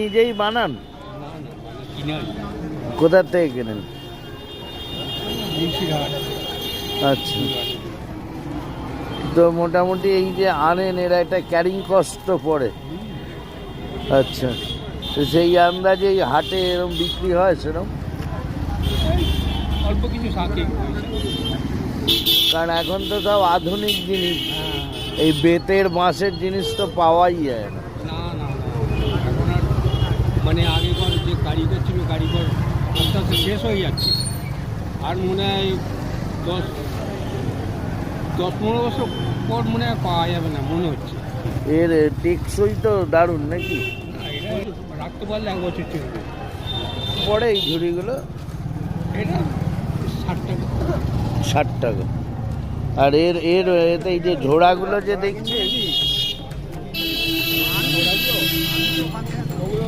নিজেই বানান? কোথার থেকে কেনেন? আচ্ছা। তো মোটামুটি এই যে আনেন এরা একটা ক্যারিং কস্ট তো পড়ে। আচ্ছা। তো সেই আন্দাজে হাটে এরকম বিক্রি হয় সেরকম অল্প কিছু কারণ এখন তো সব আধুনিক জিনিস। এই বেতের বাঁশের জিনিস তো পাওয়াই যায় না এখন আর মানে আগেকার যে কারিগর ছিল কারিগর আস্তে আস্তে শেষ হয়ে যাচ্ছে। আর মনে হয় দশ দশ পনেরো বছর পর মনে হয় পাওয়া যাবে না মনে হচ্ছে। এর টেকসই তো দারুণ নাকি? রাখতে পারলে এক বছর চলবে। পড়ে এই ঝুড়িগুলো? এটা ষাট টাকা। ষাট টাকা। আর এর এর এতে এই যে ঝোড়াগুলো যে দেখছি